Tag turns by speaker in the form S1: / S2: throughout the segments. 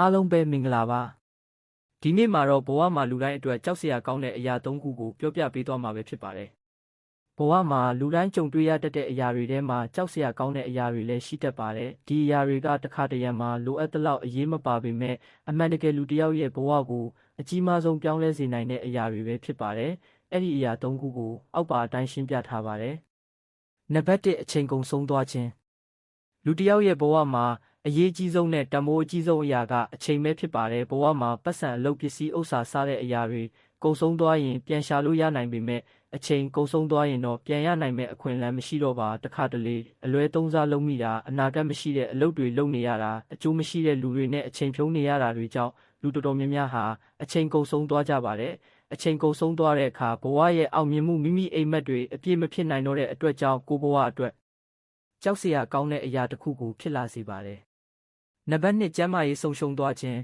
S1: အားလုံးပဲမင်္ဂလာပါဒီနေ့မှာတော့ဘဝမှာလူတိုင်းအတွက်ကြောက်စရာကောင်းတဲ့အရာ၃ခုကိုပြောပြပေးသွားမှာပဲဖြစ်ပါတယ်ဘဝမှာလူတိုင်းကြုံတွေ့ရတတ်တဲ့အရာတွေထဲမှာကြောက်စရာကောင်းတဲ့အရာတွေလည်းရှိတတ်ပါတယ်ဒီအရာတွေကတစ်ခါတရံမှာလိုအပ်သလောက်အရေးမပါပေမဲ့အမှန်တကယ်လူတစ်ယောက်ရဲ့ဘဝကိုအကြီးမားဆုံးပြောင်းလဲစေနိုင်တဲ့အရာတွေပဲဖြစ်ပါတယ်အဲ့ဒီအရာ၃ခုကိုအောက်ပါအတိုင်းရှင်းပြထားပါတယ်နံပါတ်၁အချိန်ကုန်ဆုံးသွားခြင်းလူတစ်ယောက်ရဲ့ဘဝမှာ အရေးကြီးဆုံးနဲ့တမိုးအကြီးဆုံးအရာကအချိန်ပဲဖြစ်ပါတယ်ဘဝမှာပတ်စံအလုပ်ပစ္စည်းဥစ္စာစားတဲ့အရာတွေကုန်ဆုံးသွားရင်ပြန်ရှာလို့ရနိုင်ပေမဲ့အချိန်ကုန်ဆုံးသွားရင်တော့ပြန်ရနိုင်မဲ့အခွင့်အလမ်းမရှိတော့ပါတခါတလေအလွဲသုံးစားလုံးမိတာအနာဂတ်မရှိတဲ့အလုပ်တွေလုပ်နေရတာအကျိုးမရှိတဲ့လူတွေနဲ့အချိန်ဖြုံးနေရတာတွေကြောင့်လူတော်တော်များများဟာအချိန်ကုန်ဆုံးသွားကြပါတယ်အချိန်ကုန်ဆုံးသွားတဲ့အခါဘဝရဲ့အောင်မြင်မှုမိမိအိမ်မက်တွေအပြည့်မဖြစ်နိုင်တော့တဲ့အတွက်ကြောင့်ကိုယ်ဘဝအတွက်ကြောက်စရာကောင်းတဲ့အရာတစ်ခုကိုဖြစ်လာစေပါတယ်။ နံပါတ်1ကျမ်းမာရေးဆုံးရှုံးသွားခြင်း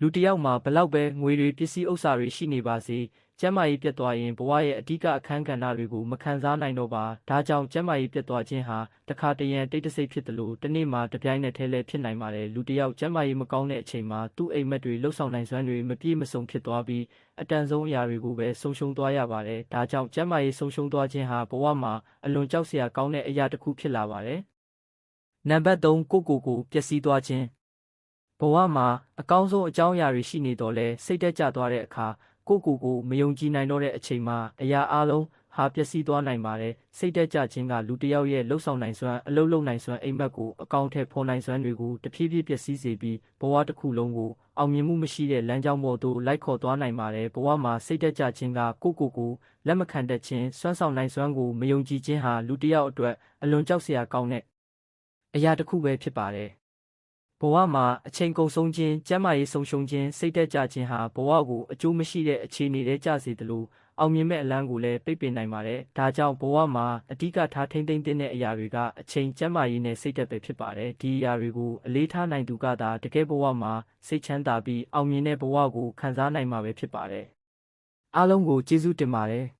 S1: လူတစ်ယောက်မှာဘလောက်ပဲငွေတွေပစ္စည်းဥစ္စာတွေရှိနေပါစေကျမ်းမာရေးပြတ်သွားရင်ဘဝရဲ့အဓိကအခန်းကဏ္ဍတွေကိုမခံစားနိုင်တော့ပါဒါကြောင့်ကျမ်းမာရေးပြတ်သွားခြင်းဟာတစ်ခါတရံတိတ်တဆိတ်ဖြစ်တယ်လို့တစ်နေ့မှာတစ်ပြိုင်နက်တည်းလည်းဖြစ်နိုင်ပါတယ်လူတစ်ယောက်ကျမ်းမာရေးမကောင်းတဲ့အချိန်မှာသူ့အိမ်မက်တွေလှုပ်ဆောင်နိုင်စွမ်းတွေမပြည့်မစုံဖြစ်သွားပြီးအတန်ဆုံးအရာတွေကိုပဲဆုံးရှုံးသွားရပါတယ်ဒါကြောင့်ကျမ်းမာရေးဆုံးရှုံးသွားခြင်းဟာဘဝမှာအလွန်ကြောက်စရာကောင်းတဲ့အရာတစ်ခုဖြစ်လာပါတယ် နံပါတ်3ကိုကိုကိုပျက်စီးသွားခြင်းဘဝမှာအကောင်းဆုံးအကြောင်းအရာတွေရှိနေတော့လဲစိတ်တက်ကြသွားတဲ့အခါကိုကိုကိုမယုံကြည်နိုင်တော့တဲ့အချိန်မှာအရာအလုံးဟာပျက်စီးသွားနိုင်ပါတယ်စိတ်တက်ကြခြင်းကလူတစ်ယောက်ရဲ့လှုပ်ဆောင်နိုင်စွမ်းအလုပ်လုပ်နိုင်စွမ်းအိမ်မက်ကိုအကောင့်ထဲဖော်နိုင်စွမ်းတွေကိုတဖြည်းဖြည်းပျက်စီးစေပြီးဘဝတစ်ခုလုံးကိုအောင်မြင်မှုမရှိတဲ့လမ်းကြောင်းပေါ်သို့လိုက်ခေါ်သွားနိုင်ပါတယ်ဘဝမှာစိတ်တက်ကြခြင်းကကိုကိုကိုလက်မခံတတ်ခြင်းစွမ်းဆောင်နိုင်စွမ်းကိုမယုံကြည်ခြင်းဟာလူတစ်ယောက်အတွက်အလွန်ကြောက်စရာကောင်းတဲ့ အရာတစ်ခုပဲဖြစ်ပါတယ်ဘဝမှာအချိန်ကုန်ဆုံးခြင်း၊ကျန်းမာရေးဆုံးရှုံးခြင်း၊စိတ်သက်သာခြင်းဟာဘဝကိုအကျိုးမရှိတဲ့အခြေအနေတွေကျစေသလိုအောင်မြင်မဲ့အလန်းကိုလည်းပိတ်ပင်နိုင်ပါတယ်။ဒါကြောင့်ဘဝမှာအဓိကထားထိမ့်သိမ့်တဲ့အရာတွေကအချိန်ကျန်းမာရေးနဲ့စိတ်သက်ပဲဖြစ်ပါတယ်။ဒီအရာတွေကိုအလေးထားနိုင်သူကသာတကယ်ဘဝမှာစိတ်ချမ်းသာပြီးအောင်မြင်တဲ့ဘဝကိုခံစားနိုင်မှာပဲဖြစ်ပါတယ်။အားလုံးကိုကျေးဇူးတင်ပါတယ်။